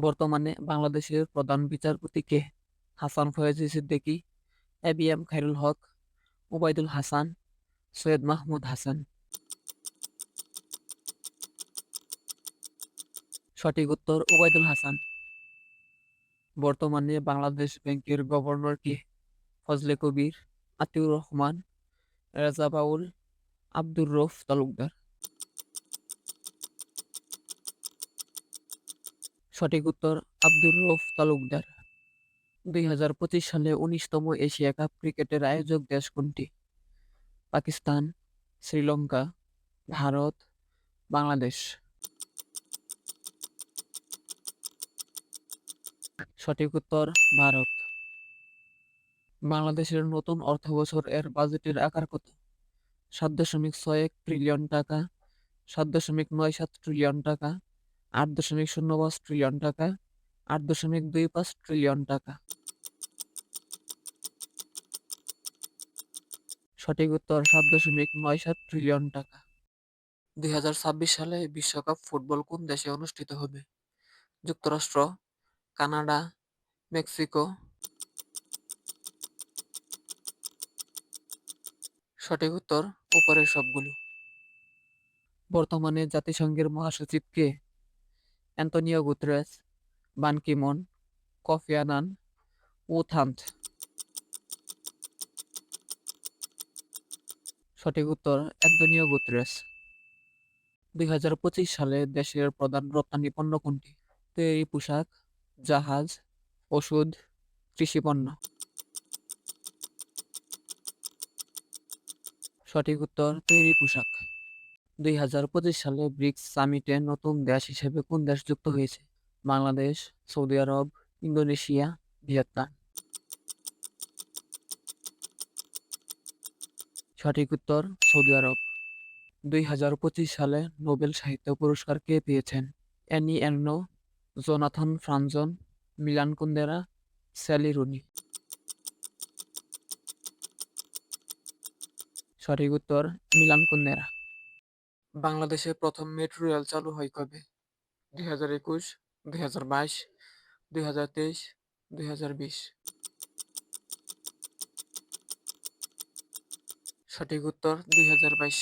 বর্তমানে বাংলাদেশের প্রধান বিচারপতি কে? Hasan Faiz Siddiqui, A B M Khairul Haque Obaidul Hasan, Syed Mahmud Hasan. সঠিক উত্তর ওবায়দুল হাসান। বর্তমানে বাংলাদেশ ব্যাংকের গভর্নর কে? ফজলে কবির, আতিউর রহমান, রেজা বাউল, আব্দুর রৌফ তালুকদার। সঠিক উত্তর আব্দুর রৌফ তালুকদার। দুই হাজার পঁচিশ সালে উনিশতম এশিয়া কাপ ক্রিকেটের আয়োজক দেশ কোনটি? পাকিস্তান, শ্রীলঙ্কা, ভারত, বাংলাদেশ। সঠিক উত্তর, ভারত। বাংলাদেশের নতুন অর্থবছর এর বাজেটের আকার কত? সাত দশমিক ছয় এক ট্রিলিয়ন টাকা, সাত দশমিক নয় সাত ট্রিলিয়ন টাকা আট দশমিক শূন্য পাঁচ ট্রিলিয়ন টাকা, আট দশমিক দুই পাঁচ ট্রিলিয়ন টাকা। সঠিক উত্তর সাত দশমিক নয় সাত ট্রিলিয়ন টাকা। দুই হাজার ছাব্বিশ সালে বিশ্বকাপ ফুটবল কোন দেশে অনুষ্ঠিত হবে? যুক্তরাষ্ট্র, কানাডা, মেক্সিকো। সঠিক উত্তর উপরের সবগুলো। বর্তমানে জাতিসংঘের মহাসচিব কে? Antonio Guterres Ban Ki moon Kofi Annan ও সঠিক উত্তর অ্যান্তনিও গুতরেস দুই হাজার পঁচিশ সালে দেশের প্রধান রপ্তানি পণ্য কোনটি? তৈরি পোশাক, জাহাজ, ওষুধ, কৃষি পণ্য। সঠিক উত্তর, তৈরি পোশাক। দুই হাজার পঁচিশ সালে ব্রিক্স সামিটে নতুন দেশ হিসেবে কোন দেশ যুক্ত হয়েছে? বাংলাদেশ, সৌদি আরব, ইন্দোনেশিয়া, ভিয়েতনাম। সঠিক উত্তর, সৌদি আরব। দুই হাজার পঁচিশ সালে নোবেল সাহিত্য পুরস্কার কে পেয়েছেন? Annie Ernaux Jonathan Franzen, Milan Kundera, Sally Rooney. সঠিক উত্তর, মিলান কুন্দেরা। বাংলাদেশে প্রথম মেট্রো রেল চালু হয় কবে? দুই হাজার একুশ, দুই হাজার বাইশ, দুই হাজার তেইশ, দুই হাজার বিশ। সঠিক উত্তর দুই হাজার বাইশ।